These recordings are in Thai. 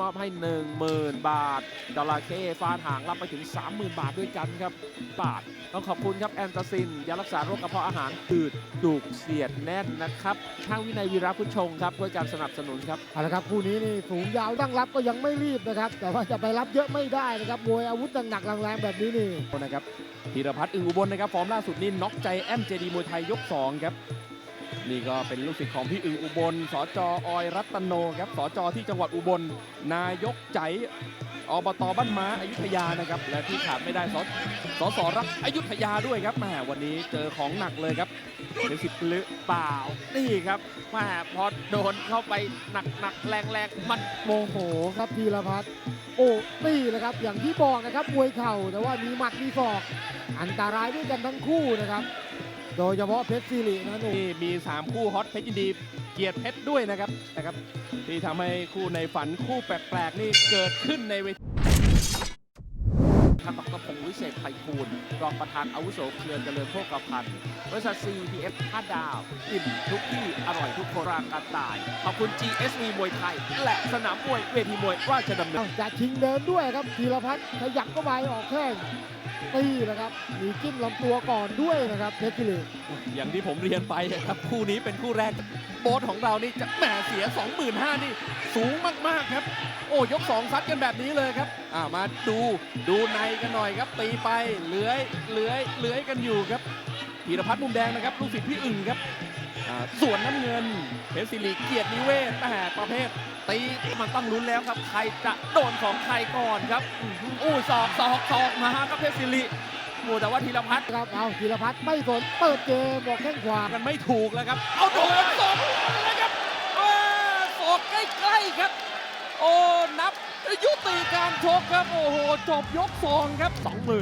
มอบให้ 10,000 บาทจระเข้ฟาดหางรับไปถึง 30,000 บาทด้วยกันครับบาทต้องขอบคุณครับแอนตาซินยารักษาโรคกระเพาะอาหารอืดดุกเสียดแน่นนะครับทางวินัยวีระพุชชงครับด้วยการสนับสนุนครับเอาละครับคู่นี้นี่สูงยาวตั้งรับก็ยังไม่รีบนะครับ แต่ว่าจะไปรับเยอะไม่ได้นะครับมวยอาวุธหนักๆแรงๆแบบนี้นี่นะครับธีรพัฒน์อึงอุบลนะครับฟอร์มล่าสุดนี่น็อกใจแอมเจดีมวยไทยยก2ครับ นี่ก็เป็นลูกศิษย์ของพี่อึงอุบล สจออยรัตโนครับ สจที่จังหวัดอุบล นายกใจอบตบ้านม้าอายุทยานะครับ และที่ขาดไม่ได้สสสรักอายุธยาด้วยครับแหมวันนี้เจอของหนักเลยครับเป็นสิบหรือเปล่า นี่ครับแหม่พอโดนเข้าไปหนักหนักแรงแรงมันโมโหครับธีรพัฒน์โอ้นี่นะครับ อย่างที่บอกนะครับมวยเข่าแต่ว่ามีหมัดมีศอก อันตรายด้วยกันทั้งคู่นะครับ โดยเฉพาะเพชรซีรีนะหนุ่มนี่มี 3 คู่ฮอตเพชรยินดีเกียรติเพชรด้วยนะครับนะครับ ที่ทำให้คู่ในฝันคู่แปลกๆนี่เกิดขึ้นในเวทีท่านดรพงศ์วิเศษไพฑูรย์รองประธานอาวุโสเครือเจริญโภคภัณฑ์บริษัท CPF 5ดาว อิ่มทุกที่ อร่อยทุกโครางกระต่าย ขอบคุณ GSV มวยไทย และสนามมวยเวทีมวยราชดำเนินเอ้าจะชิงเดินด้วยครับธีรพัฒน์ขยับเข้าไปออกแข้ง ตีนะครับมีจิ้มลำตัวก่อนด้วยนะครับเพชรซีรีอย่างที่ผมเรียนไปครับคู่นี้เป็นคู่แรกโบสของเรานี่จะแหมเสีย 25,000นี่สูงมากๆครับ โอ้ยก2ซัดกันแบบนี้เลยครับอ่ามาดูดูในกันหน่อยครับ ตีไปเลื้อยเลื้อยเลื้อยกันอยู่ครับพีรพัฒน์มุมแดงนะครับลูกศิษย์พี่อึ่งครับ ส่วนน้ำเงินเพชรศิริเกียรตินิเวศแต่ประเภทตีมันต้องลุ้นแล้วครับ ใครจะโดนของใครก่อนครับอื้อหืออู้ศอกศอกศอกมาครับเพชรศิริโอ้แต่ว่าธีรพัฒน์ครับเอาธีรพัฒน์ไม่สนเปิดเกมบอกแข้งขวากันไม่ถูกแล้วครับ เอาโดนสองนะครับอ่าศอกใกล้ๆครับ โอ้นับยุติการชกครับ โอ้โหจบยกสองครับ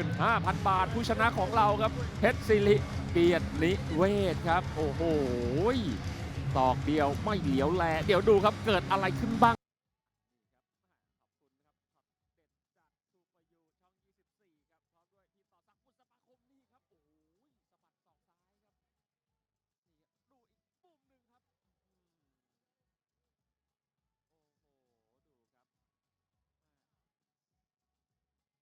25,000 บาทผู้ชนะของเราครับเพชรศิริ เกียรตินิเวศครับ โอ้โหตอกเดียวไม่เหลียวแล เดี๋ยวดูครับเกิดอะไรขึ้นบ้าง